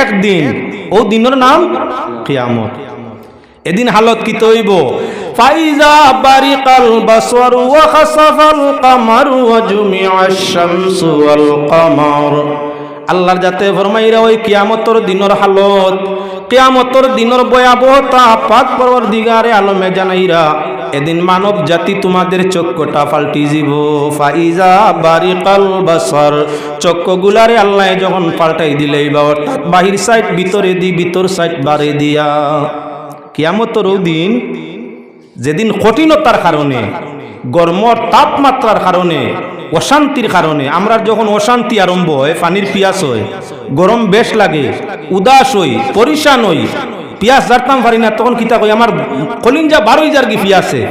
একদিন, ও দিনের নাম কিয়ামত। এদিন হালত কি তৈব? ফাইজা আল্লাহর যাতে ফরমাইরা ওই কিয়ামতর দিনের হালত কিয়ামতর দিনের ভয়াবহতা পাক পরবর্তীগারে আলমে জানাইরা, এদিন মানব জাতি তোমাদের চক্ষটা পাল্টি যাব ফাইজা বারিকাল বাসর, চক্ষগুলারে আল্লাহ যখন পাল্টাই দিলেই বা অর্থাৎ বাহির সাইড, ভিতরে দি, ভিতর সাইড বাড়ে দিয়া। কিয়ামতর দিন, যেদিন কঠিনতার কারণে, গরমর তাপমাত্রার কারণে অশান্তির কারণে, আমরা যখন অশান্তি আরম্ভ হয়, পানির পিয়াস হয়, গরম বেশ লাগে, উদাস হই, পরিশান হই, পিয়াস জারতাম পারি না, তখন কিতা কই, আমার কলিঞ্জা বারোই যার কি পিয়াসে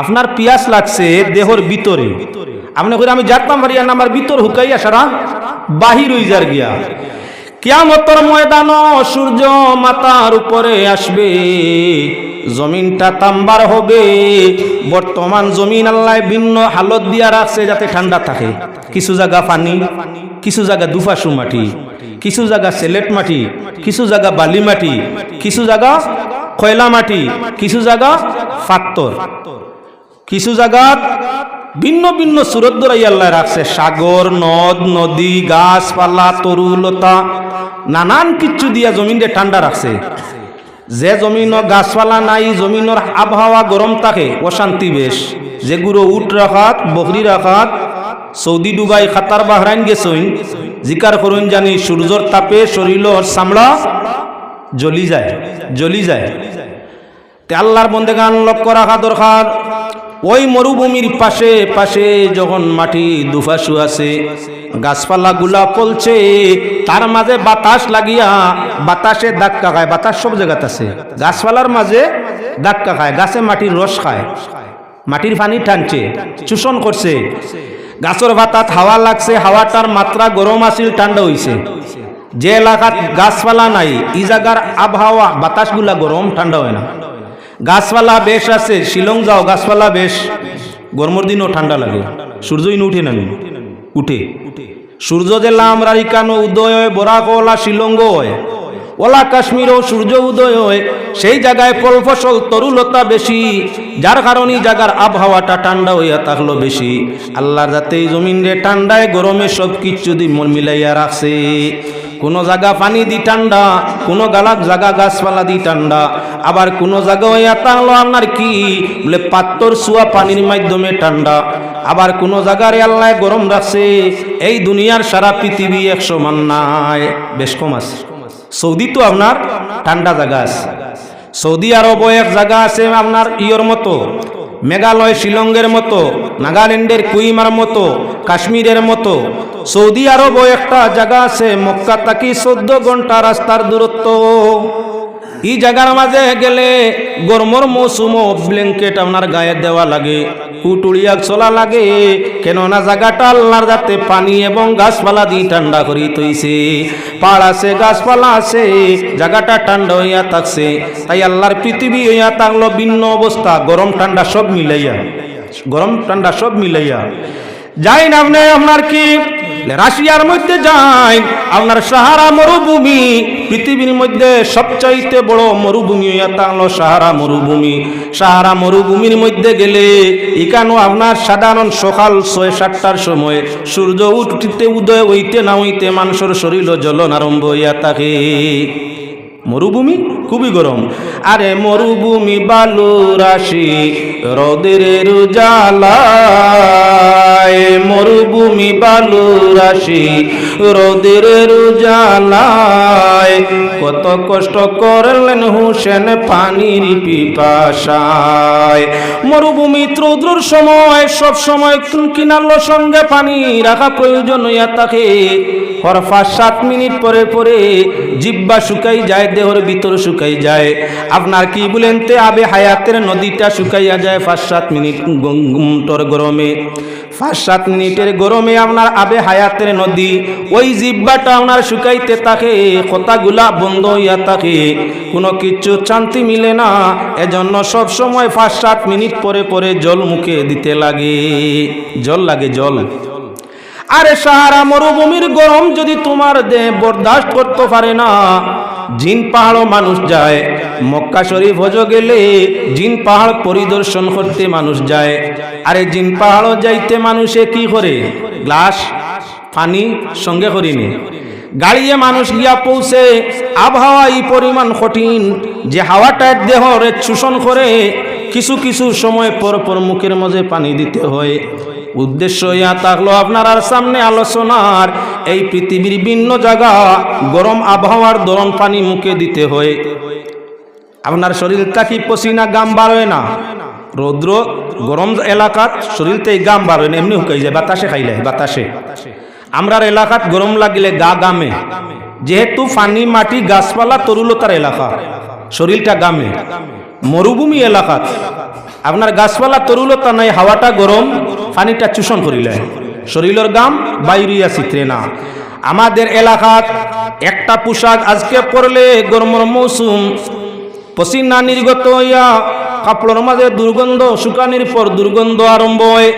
আপনার পিয়াস লাগছে দেহর ভিতরে। আপনি করে আমি জারতাম পারি না, আমার ভিতর হুকাইয়া সারা বাহির হই যার গিয়া। কিয়ামতর ময়দান সূর্য মাতার উপরে আসবে। জমিনটা তাম্বার হবে। বর্তমান জমিন আল্লাহ ভিন্ন হালত দিয়া রাখছে যাতে ঠান্ডা থাকে। কিছু জায়গা পানি, কিছু জায়গা দুফাসু মাটি, কিছু জায়গা সেলেট মাটি, কিছু জায়গা বালি মাটি, কিছু জায়গা কয়লা মাটি, কিছু জায়গা ফাত্তর কিছু জায়গা ভিন্ন ভিন্ন সুরত দরাই আল্লাহ রাখছে। সাগর, নদ, নদী, গাছপালা, তরুলতা নানান কিচ্ছু দিয়া জমিনকে ঠান্ডা রাখছে। যে জমিন গাছপালা নাই, জমিনের আবহাওয়া গরম থাকে, অশান্তি বেশ। যেগুলো উট রাখাত, বকরি রাখাত, সৌদি ডুবাই খাতার বাহরাইন গেছইন, জিকার করুন জানি সূর্যর তাপে শরীর চামড়া জ্বলি যায় জ্বলি যায়। তে আল্লাহর বন্দেগান লক্ষ্য রাখা দরকার। ওই মরুভূমির পাশে পাশে যখন মাটি দুফাসু আছে, গাছপালা গুলা পলছে তার মাঝে বাতাস লাগিয়া বাতাসে ধাক্কা খায়। বাতাস সব জায়গাতে আছে। গাছপালার মাঝে ধাক্কা খায়, গাছে মাটির রস খায়। মাটির পানি টানছে, চুষণ করছে। গাছের বাতাত হাওয়া লাগছে, হাওয়াটার মাত্রা গরম আছিল, ঠান্ডা হইছে। যে এলাকাত গাছপালা নাই, ই জায়গার আবহাওয়া, বাতাসগুলা গরম, ঠান্ডা হয় না। গাছপালা বেশ আছে, শিলং যাও, গাছপালা বেশ। গরমের দিনও ঠান্ডা লাগে। সূর্য ইন উঠে নামি উঠে। সূর্য যে লামরা ইকানো উদয় হয়, বরাক ওলা শিলঙ্গ হয়। ওলা কাশ্মীরও সূর্য উদয় হয়। সেই জায়গায় ফল ফসল তরুলতা বেশি। যার কারণে জায়গার আবহাওয়াটা ঠান্ডা হইয়া থাকল বেশি। আল্লাহর যাতে জমিন রে ঠান্ডায়, গরমে সব মন মিলাইয়া রাখছে। কোনো জায়গা পানি দি ঠান্ডা, কোনো গালাক জায়গা গাছপালা দি ঠান্ডা। আবার কোনো জায়গা হইয়া তাহলো আপনার কি? বলে পাত্তর সুয়া পানির মাধ্যমে ঠান্ডা। আবার কোনো জায়গারে আল্লাহ গরম রাখছে, এই দুনিয়ার সারা পৃথিবী একশো মান নাই, বেশ কম আছে। সৌদি তো আপনার ঠান্ডা জায়গা আছে। সৌদি আরব এক জায়গা আছে আপনার ইয়র মতো। মেঘালয় শিলংয়ের মতো, নাগাল্যান্ডের কুইমার মতো, কাশ্মীরের মতো। সৌদি আরবও একটা জায়গা আছে, মক্কা তাকি চোদ্দ ঘণ্টা রাস্তার দূরত্ব। এই জায়গার মাঝে গেলে গরমর মৌসুমও ব্ল্যাঙ্কেট আপনার গায়ে দেওয়া লাগে। কুটুড়িয়া চলা লাগে। কেননা জায়গাটা আল্লাহর যাতে পানি এবং গাছপালা দিয়ে ঠান্ডা করি তৈছে পাড় আছে, গাছপালা আছে জায়গাটা ঠান্ডা হইয়া থাকছে। তাই আল্লাহর পৃথিবী হইয়া থাকল ভিন্ন অবস্থা, গরম ঠান্ডা সব মিলাইয়া। গরম ঠান্ডা সব মিলাইয়া। যাই না আপনি, আপনার কি রাশিয়ার মধ্যে যাই, আপনার সাহারা মরুভূমি, পৃথিবীর মধ্যে সবচাইতে বড় মরুভূমি এটা সাহারা মরুভূমি। সাহারা মরুভূমির মধ্যে গেলে, এখানেও আপনার সাধারণ সকাল ছয়, সাতটার সময় সূর্য উঠতে উদয় হইতে না হইতে মানুষের শরীর জ্বলন আরম্ভ হইয়া থাকে। মরুভূমি? খুবই গরম। আরে মরুভূমি বালু রাশি, রোদের জ্বালায় মরুভূমি বালু রাশি, রোদের জ্বালায় কত কষ্ট করলেন হুসেন পানির পিপাসায়। মরুভূমি ত্রৌদ্রুর সময় সব সময় কিনারলো সঙ্গে পানি রাখা প্রয়োজন হইয়া থাকে হর পাঁচ, সাত মিনিট পরে পরে জিব্বা শুকাই যায়, দেহর ভিতর শুকাই যায়। আপনার কি বলেন তে আবে হায়াতের নদীটা শুকাইয়া যায় পাঁচ, সাত মিনিট ঘুমটর গরমে। পাঁচ, সাত মিনিটের গরমে আপনার আবে হায়াতের নদী, ওই জিব্বাটা আপনার শুকাইতে থাকে, কথাগুলা বন্ধ হইয়া থাকে। কোনো কিচ্ছু শান্তি মিলে না, এজন্য সব সময় পাঁচ, সাত মিনিট পরে পরে জল মুখে দিতে লাগে। জল লাগে, জল। আরে সাহারা মরুভূমির গরম যদি তোমার দেহ বরদাস্ত করতে পারে না, জিন পাহাড়ও মানুষ যায়। মক্কা শরীফ হজ গেলে জিন পাহাড় পরিদর্শন করতে মানুষ যায়। আরে জিন পাহাড়ও যাইতে মানুষে কি করে? গ্লাস, পানি, সঙ্গে করিনি গাড়িয়ে মানুষ গিয়া পৌঁছে, আবহাওয়া এই পরিমাণ কঠিন যে হাওয়াটা দেহরে শোষণ করে, কিছু কিছু সময় পর পর মুখের মাঝে পানি দিতে হয়। উদ্দেশ্য ইয়া থাকল আপনার সামনে আলোচনার। এই পৃথিবীর ভিন্ন জায়গা, গরম আবহাওয়ার দরম পানি মুখে দিতে হয়। আপনার শরীরটা কি পসিনা গাম হয় না? রৌদ্র, গরম এলাকাত শরীরতে গাম হয় না, এমনি হুকাই যায়, বাতাসে খাইলে, বাতাসে। আমরার এলাকাত গরম লাগিলে গা গামে। যেহেতু পানি, মাটি, গাছপালা তরুলতার এলাকা, শরীরটা গামে। মরুভূমি এলাকাত। আপনার গাছপালা তরুলতা নাই, হাওয়াটা গরম, পানিটা চুষণ করিলে। শরীরের গাম বাইরিয়া চিত্রে না। আমাদের এলাকাত একটা পোশাক আজকে পরলে গরমর মৌসুম। পসিনা নির্গত হইয়া কাপড়ের মাঝে দুর্গন্ধ, শুকানির পর দুর্গন্ধ আরম্ভ হয়।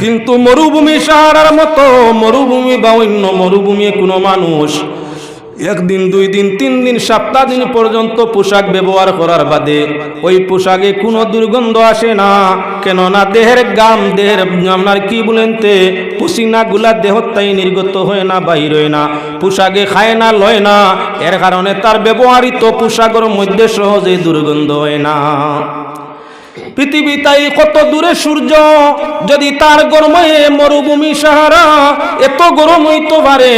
কিন্তু মরুভূমি সাহারার মতো মরুভূমি বা অন্য মরুভূমি কোনো মানুষ একদিন, দুই দিন, তিন দিন, সপ্তাহ দিন পর্যন্ত পোশাক ব্যবহার করার বাদে ওই পোশাকে কোনো দুর্গন্ধ আসে না। কেননা দেহের গাম, দেহের আপনার কি বলেন তে, পসিনা গুলা দেহত্যাই নির্গত হয় না, বাহির হয় না, পোশাকে খায় না, লয় না। এর কারণে তার ব্যবহারিত পোশাকের মধ্যে সহজে দুর্গন্ধ হয় না। পৃথিবী তাই কত দূরে সূর্য, যদি তার গরমে মরুভূমি সাহারা, এত গরম হইতে পারে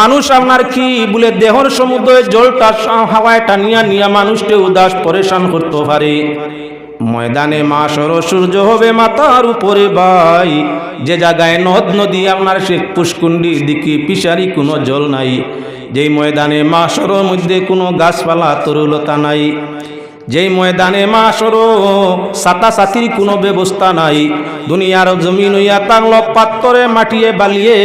মানুষ আপনার কি বলে দেহর সমুদ্রের জলটা হাওয়ায় টানিয়া নিয়া মানুষকে উদাস পরেশান করতে পারে? ময়দানে মা সর সূর্য হবে মাতার উপরে ভাই যে জায়গায় নদ নদী আপনার সে পুষ্কুণ্ডি দিকে পিসারি কোনো জল নাই। যেই ময়দানে মা সরর মধ্যে কোনো গাছপালা তরুলতা নাই। যেই ময়দানে মাসরো সাতা সাতির কোনো ব্যবস্থা নাই। দুনিয়ার জমিন হইয়া তাংল পাত্তরে মাটিয়ে বালিয়ে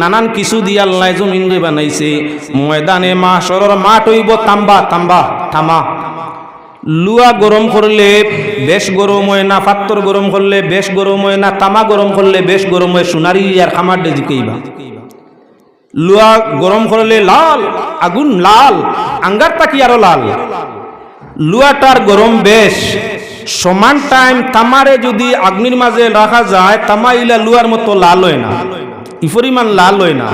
নানান কিছু দিয়ে আল্লাহ জমিন রে বানাইছে। ময়দানে মাসরর মাঠ হইব, তাম্বা তাম্বা, থামা। লুয়া গরম করলে বেশ গরম হয় না, পাত্তর গরম করলে বেশ গরম হয় না, তামা গরম করলে বেশ গরম হয়, সোনারি আর খামার ডেজিকেইবা লুয়া গরম করলে লাল, আগুন লাল, আঙ্গার তাকি আরও লাল। লুয়াটার গরম বেশ। সমান টাইম তামারে যদি আগ্নির মাঝে রাখা যায় তামা ইলা লুয়ার মতো লাল হয় না। ই পরিমাণ লাল হয় না।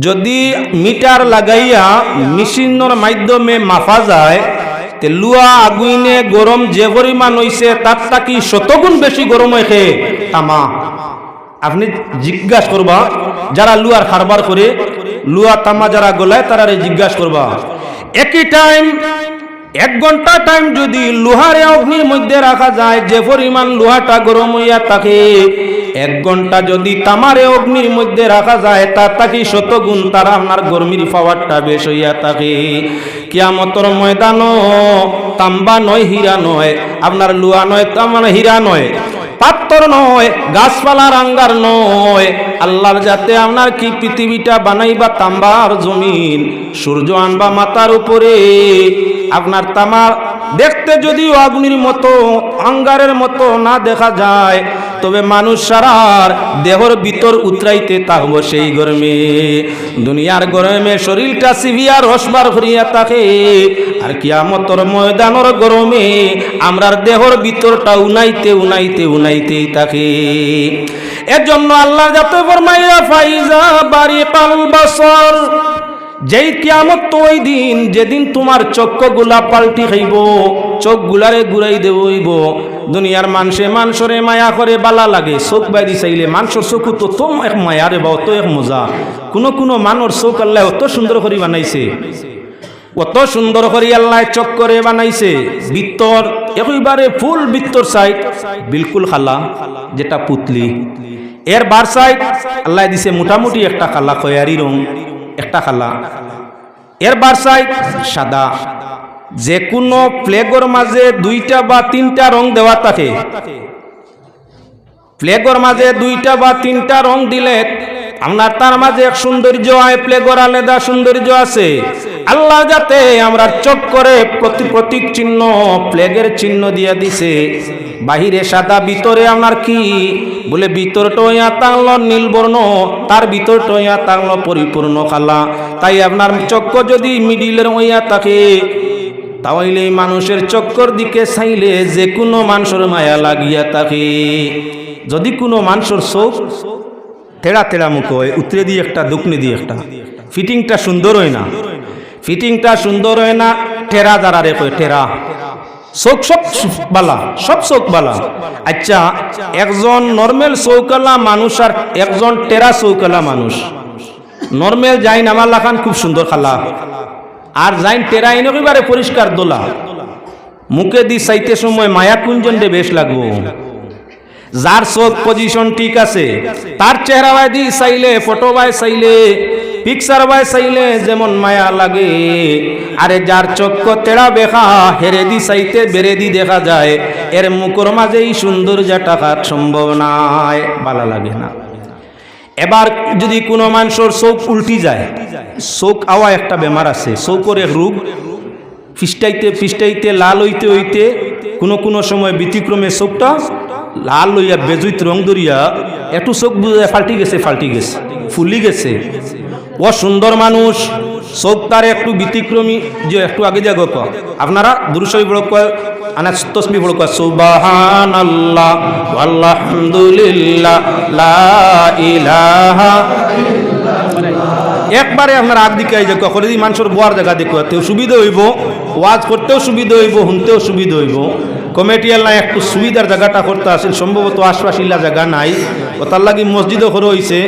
যদি মিটার লাগাইয়া মেশিনের মাধ্যমে মাফা যায়, তে লুয়া আগুইনে গরম যে পরিমাণ হইছে তার তাকি শতগুণ বেশি গরম হয়েছে তামা। আপনি জিজ্ঞাসা করবা, যারা লুয়ার কারবার করে, লুয়া তামা যারা গলায় তারা জিজ্ঞাসা করবা। একই টাইম এক ঘণ্টা টাইম যদি লোহারে অগ্নির মধ্যে রাখা যায়, যে পরিমাণ লোহাটা গরম হইয়া থাকে, এক ঘণ্টা যদি তামারে অগ্নির মধ্যে রাখা যায়, তার তাকে শতগুণ তারা আপনার গরমির পাওয়ারটা বেশ হইয়া থাকে। কিয়ামতর ময়দান তাম্বা নয়, হীরা নয়, আপনার লোহা নয় তামার হীরা নয় পাত্তর নয় গাছপালার আঙ্গার নয়। আল্লাহর যাতে আপনার কি পৃথিবীটা বানাইবা তাম্বার জমিন, সূর্য আনবা মাতার উপরে। আপনার তামার দেখতে যদিও অগ্নির মতো আঙ্গারের মতো না দেখা যায় তবে মানুষ সারার দেহর ভিতর উতরাইতে থাকব সেই গরমে। দুনিয়ার গরমে শরীরটা সিভিয়ার হসবার করিয়া থাকে। আর কিয়ামতর ময়দানর গরমে আমরার দেহর ভিতরটা উনাইতে উনাইতে, উনাইতেই থাকে। এর জন্য আল্লাহ যাতে ফরমাইয়া, ফাইজা বাড়ি পাল বছর যেই কিয়ামত তো ওই দিন, যেদিন তোমার চক্ষগুলা পাল্টি খাইব চোখ গুলারে ঘুরাই দেবইব দুনিয়ার মানুষে মানুষরে মায়া করে বালা লাগে, চোখ বাইরি চাইলে মানুষের চকু তো তো এক মায়া রে বা অত এক মজা। কোনো কোনো মানুষ চোখ আল্লাহ অত সুন্দর করে বানাইছে। কত সুন্দর করে আল্লাহ চক করে বানাইছে। বিত্তর একইবারে ফুল বিত্তর সাইড বিলকুল খালা, যেটা পুতলি। এর বার সাইড আল্লাহ দিছে মোটামুটি একটা খালা খয়ারি রং, একটা খালা। এর বার সাইড সাদা। যে কোনো ফ্লেগর মাঝে দুইটা বা তিনটা রং দেওয়া থাকে। ফ্লেগর মাঝে দুইটা বা তিনটা রং দিলে আপনার তার মাঝে এক সৌন্দর্য হয় প্লেগর আলাদা সৌন্দর্য আছে। আল্লাহ যাতে আমরা চোখ করে প্রতি প্রতীক চিহ্ন প্লেগের চিহ্ন দিয়া দিছে। বাহিরে সাদা, ভিতরে আপনার কি? বলে ভিতর টয়া তাংল নীলবর্ণ, তার ভিতর টয়া তাংল পরিপূর্ণ খালা তাই আপনার চক্র যদি মিডিলের ওইয়া থাকে তাহলে মানুষের চক্কর দিকে চাইলে যে কোনো মানুষের মায়া লাগিয়া থাকে। যদি কোনো মানুষের চোখ তেড়া তেড়া মুখ হয়, উতরে দিয়ে একটা দক্ষিণে দিয়ে একটা, ফিটিংটা সুন্দর হয় না। ফিটিংটা সুন্দর হয় না টেরা দাঁড়ারে কয় টেরা চোখ সব বালা, সব চোখ বালা। আচ্ছা একজন নর্মেল চৌকালা মানুষ আর একজন টেরা চৌকালা মানুষ। নর্মেল যাই নামার লাখান খুব সুন্দর খালা। আর যাইন টেরা একেবারে পরিষ্কার দোলা। মুখে দি চাইতে সময় মায়া কুঞ্জন কুঞ্জনডে বেশ লাগবো। যার চোখ পজিশন ঠিক আছে, তার চেহারা বাই দি চাইলে ফটো বাই চাইলে পিকচার বাই চাইলে যেমন মায়া লাগে। আরে যার চক্ষ তেড়া বেখা, হেরে দি চাইতে বেড়ে দি দেখা যায়। এর মুখর মাঝেই সৌন্দর্য টাকার সম্ভব নাই ভালো লাগে না। এবার যদি কোনো মানুষের চোখ উল্টি যায়, চোখ আওয়া একটা বেমার আছে চৌকর এক রোগ, ফিস্টাইতে ফিস্টাইতে, লাল হইতে হইতে কোনো কোনো সময় ব্যতিক্রমে চোখটা লাল লইয়া বেজুইত রং ধরিয়া একটু চোখ বুঝে ফাল্টি গেছে ফাল্টি গেছে, ফুলি গেছে। ও সুন্দর মানুষ চোখ তার একটু ব্যতিক্রমী যে একটু আগে যাগো ক আপনারা দুরুসই বড় কয়, আনা বড় কয় সুবাহান আল্লাহ লা ইলাহা একবারে আপনার আগ দিকে যে কখন যদি মানুষের বোয়ার জায়গা দেখো তেও সুবিধা হইব, ওয়াজ করতেও সুবিধা হইব, শুনতেও সুবিধা হইব। কমিটিয়াল নাই, একটু সুবিধার জায়গাটা করতে আসেন, সম্ভবত আশপাশিলা জায়গা নাই। ও তার লাগি মসজিদও করে হইছে।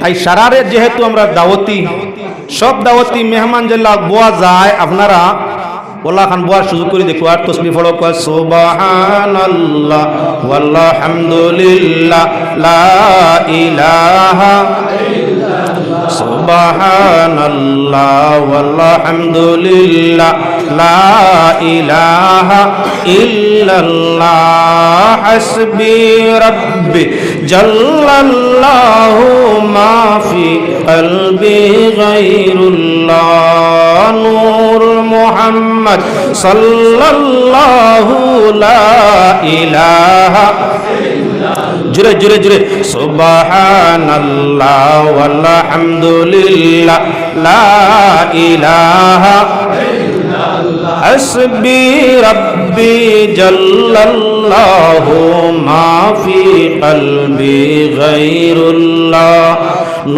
তাই সারারে যেহেতু আমরা দাওয়াতি সব দাওয়াতি মেহমান জেলা বোয়া যায়, আপনারা ওলা খান বোয়ার সুযোগ করে দেখো, আর তসবি ফলো কয় সুবহানাল্লাহ হামদুলিল্লাহ লা ইলাহা সুবহানাল্লাহ ওয়ালহামদুলিল্লাহ লা ইলাহা ইল্লাল্লাহ হাসবি রাব্বি জাল্লাল্লাহু মা ফি কলবি গায়রুল্লাহ নূর মুহাম্মদ সাল্লাল্লাহু লা ইলাহা জুড়ে জুড়ে জুড়ে সুবহানাল্লাহ ওয়ালহামদুলিল্লাহ লা ইলাহা হাসবি রব্বি জাল্লাল্লাহু মা ফি কলবি গায়রুল্লাহ।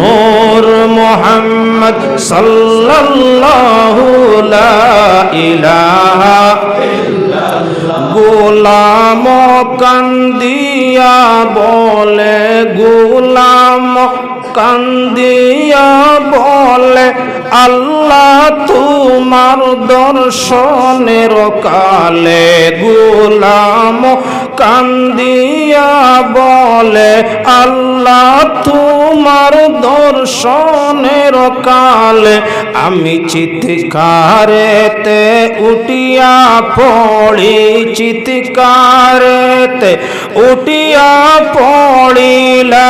নূর মুহাম্মদ সাল্লাল্লাহু লা ইলাহা গোলাম কান্দিয়া বলে গোলাম কান্দিয়া বলে আল্লাহ তোমার দর্শনের কালে গোলাম কান্দিয়া বলে, আল্লাহ তোমার দর্শনের কালে আমি চিৎকারেতে উঠিয়া পড়ি, চিৎকারেতে উঠিয়া পড়িলা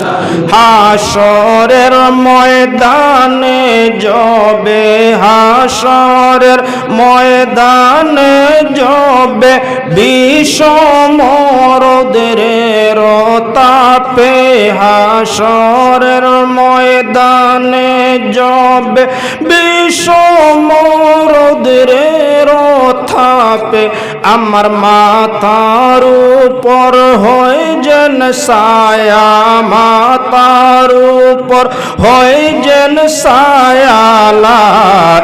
হাসরের ময়দানে জবে হাসরের ময়দানে জবে বিষমরদের তাপে হাসরের ময়দানে জবে বিষমরদের থাপে আমার মাথার উপর হয় যেন সায়া মাতার উপর হয় যেন সায়ালা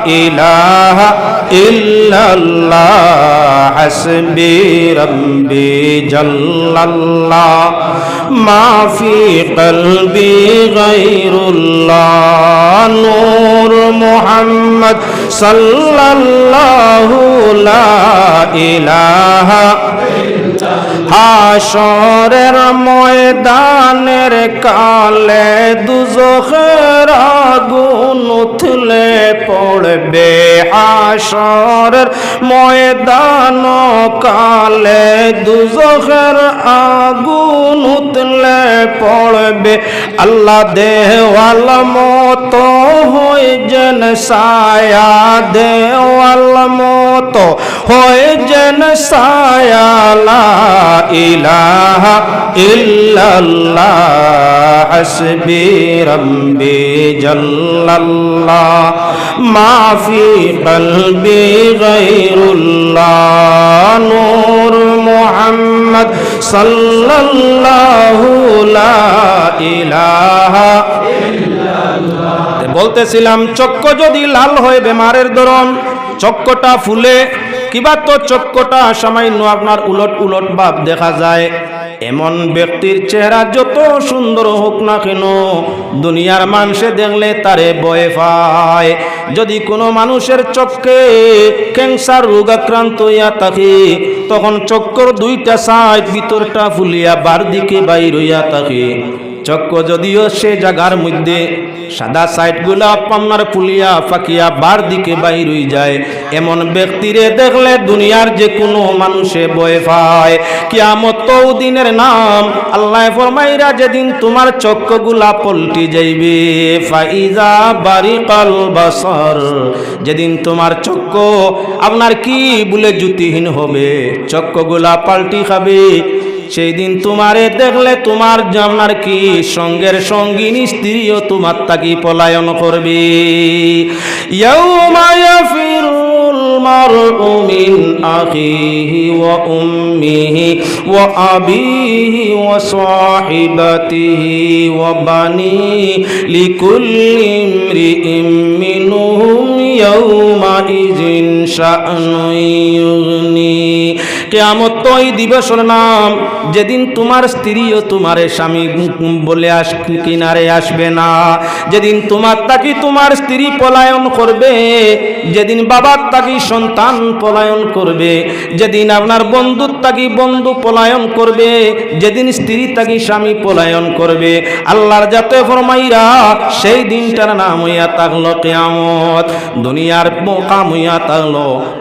ইলাহা ইল্লাল্লাহ, হাসবি রব্বি জাল্লাল্লাহ মা ফি কলবি গায়রুল্লাহ, নূর মুহাম্মদ সাল্লাল্লাহু লা ইলাহা ইলাহা হাসরের ময়দানের কালে দুজখের আগুন উঠলে পড়বে হাসরের ময়দান কালে দুজখের আগুন উঠলে পড়বে। আল্লাহ দেওয়াল মতো হয়ে যেন সায়া দেওয়াল মতো হয়ে যেন সায়া লা ইলাহা ইল্লাল্লাহ, হাসবি রব্বি জাল্লাল্লাহ মা ফি কলবি গায়রুল্লাহ, নূর মুহাম্মদ সাল্লাল্লাহু লা ইলাহা বলতেছিলাম চক্ক যদি লাল হয়, বেমারের ধরন চক্কটা ফুলে কিবা তো চক্কটা সামান্য আপনার উলট উলট ভাব দেখা যায়। এমন ব্যক্তির চেহারা যত সুন্দর হোক না কেন, দুনিয়ার মানুষে দেখলে তারে বয়ে পায়। যদি কোনো মানুষের চক্কে ক্যান্সার রোগ আক্রান্ত হইয়া থাকে, তখন চক্কর দুইটা সাইড ভিতরটা ফুলিয়া বার দিকে বাইর হইয়া থাকে। চক্ক যদিও সে জাগার মধ্যে সাদা সাইডগুলা আপনার ফুলিয়া ফাঁকিয়া বার দিকে বাইর হয়ে যায়। এমন ব্যক্তিরে দেখলে দুনিয়ার যে কোনো মানুষে বয়ে পায়। কিয়ামত দিনের নাম আল্লাহ ফরমাইরা যেদিন তোমার চক্ষগুলা পল্টি যাইবে। ফাইজা বারিকাল বাসর। যেদিন তোমার চক্ক আপনার কি বলে জ্যোতিহীন হবে? চক্ষগুলা পাল্টি খাবে। সেই দিন তোমারে দেখলে তোমার জামনার কি সঙ্গের সঙ্গিনী স্ত্রীও তোমার তাকি পলায়ন করবে। ইয়াউমা ইয়াফিরুল মারউ মিন বানি কিয়ামত তো এই দিবসের নাম। যেদিন তোমার স্ত্রীও তোমার স্বামী বলে আস কিনারে আসবে না। যেদিন তোমার তাকি তোমার স্ত্রী পলায়ন করবে, যেদিন বাবার তাকি সন্তান পলায়ন করবে, যেদিন আপনার বন্ধুর তাকি বন্ধু পলায়ন করবে, যেদিন স্ত্রী তাকি স্বামী পলায়ন করবে, আল্লাহর যাতে ফরমাইরা, সেই দিনটার নাম হইয়া থাকল কেয়ামত। দুনিয়ার মোকাম হইয়া থাকল।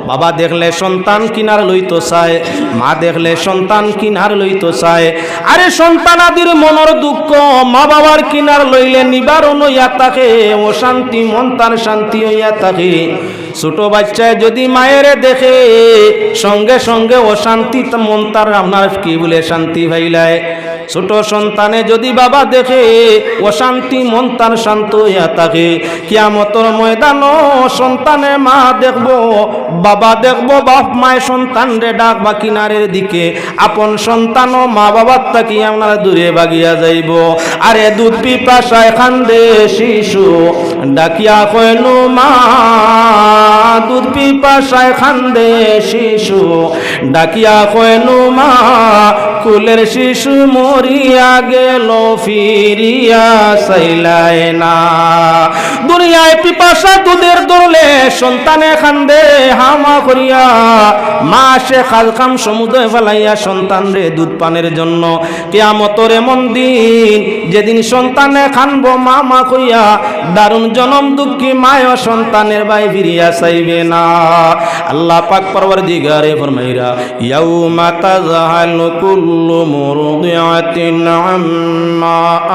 বাবা দেখলে সন্তান কিনার লইতো চায়। মা দেখলে সন্তান কিনার লইতো চায়। আরে সন্তান আদির মনের দুঃখ, মা বাবার কিনার লইলে নিবারণ হইয়া থাকে, অশান্তি মন তার শান্তি হইয়া থাকে। ছোট বাচ্চায় যদি মায়েরে দেখে, সঙ্গে সঙ্গে অশান্তি মন তার আপনার কি বলে শান্তি ভাইলায়। ছোট সন্তানে যদি বাবা দেখে অশান্তি, মন তার শান্ত হইয়া থাকে, কিয়ামতর ময়দান সন্তানে মা দেখব, বাবা দেখব, বাপ মায় সন্তান রে ডাক বা কিনারের দিকে, আপন সন্তান ও মা বাবার তাকি আপনারা দূরে বাগিয়া যাইব। আরে দুধ পিপাসায় খান্দে শিশু, ডাকিয়া কইনু মা, দুধ পিপাসায় খান্দে শিশু। ডাকিয়া কইনু মা, কুলের শিশু মরিয়া গেল, ফিরিয়া সাইলায় না। দুনিয়ায় পিপাসা দুধের দরলে সন্তানে খান্দে হামা করিয়া মা সে খাল খাম সমুদ্রে ফেলাইয়া সন্তান রে দুধ পানের জন্য। কেয়ামতর এমন দিন, যেদিন সন্তানে খানবো মা মা করিয়া, দারুণ জনম দুঃখী মায় সন্তানের ভাই ফিরিয়া চাইবে না। আল্লাহ পাক পরবর দিগারে ফরমাইরা, ইয়াউমা তাযহালু কুল্লু মুরদিআতিন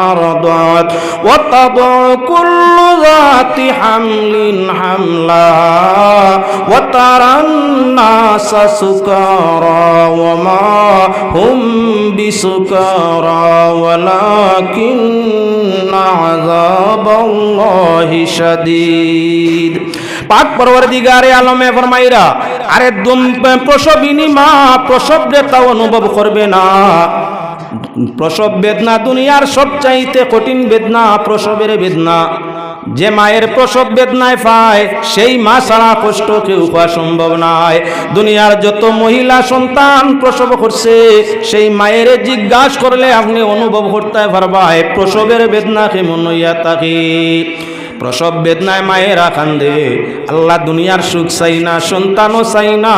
আরদাত ওয়া তাদউ কুল্লু যাতি হামলিন হামলা ওয়া তারান নাসা সুকারা ওয়া মা হুম বিসুকারা ওয়ালাকিন্না আযাবাল্লাহি শাদীদ পাক পরবর্তীগারে আলমে ফরমাইরা, আরে প্রসবিনী মা প্রসব তা অনুভব করবে না। প্রসব বেদনা দুনিয়ার সবচাইতে কঠিন বেদনা, প্রসবের বেদনা। যে মায়ের প্রসব বেদনায় পায়, সেই মা ছাড়া কষ্ট কেউ পাওয়া সম্ভব নয়। দুনিয়ার যত মহিলা সন্তান প্রসব করছে, সেই মায়ের জিজ্ঞাসা করলে আপনি অনুভব করতে পারবায় প্রসবের বেদনা কেমন হইয়া থাকে। প্রসব বেদনায় মায়েরা কান্দে। আল্লাহ দুনিয়ার সুখ চাই না, সন্তানও চাই না।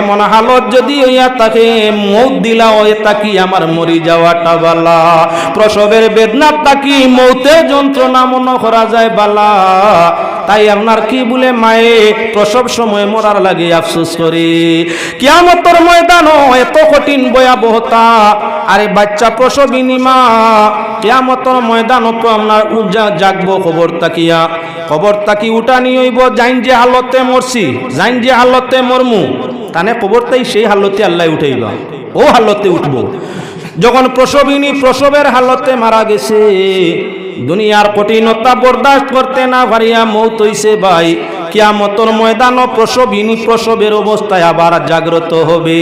এমন হালত যদি হইয়া তাকে মৌত দিলা ওয়ে তাকি আমার মরি যাওয়াটা বালা। প্রসবের বেদনার তাকি মৌতে যন্ত্রণা মনে করা যায় বালা। তাই আপনার কি বলে মায়ে, প্রসব সময় মরার লাগে আফসোস করে। কিয়ামতর ময়দানও এত কঠিন ভয়াবহতা। আরে বাচ্চা প্রসবিনী মা, কিয়ামতর ময়দান আপনার উজা জাগবো খবর তাকিয়া খবর তাকি উঠানি হইব? জাইন যে হালতে মরছি জাইন যে হালতে মরমু। তানে খবরটাই সেই হালতে আল্লাহ উঠাইবা ও হালতে উঠবো। যখন প্রসবিনী প্রসবের হালতে মারা গেছে দুনিয়ার কঠিনতা বরদাস্ত করতে না পারিয়া মৌত হইছে ভাই। কিয়ামতর ময়দান প্রসবিনী প্রসবের অবস্থায় আবার জাগ্রত হবে।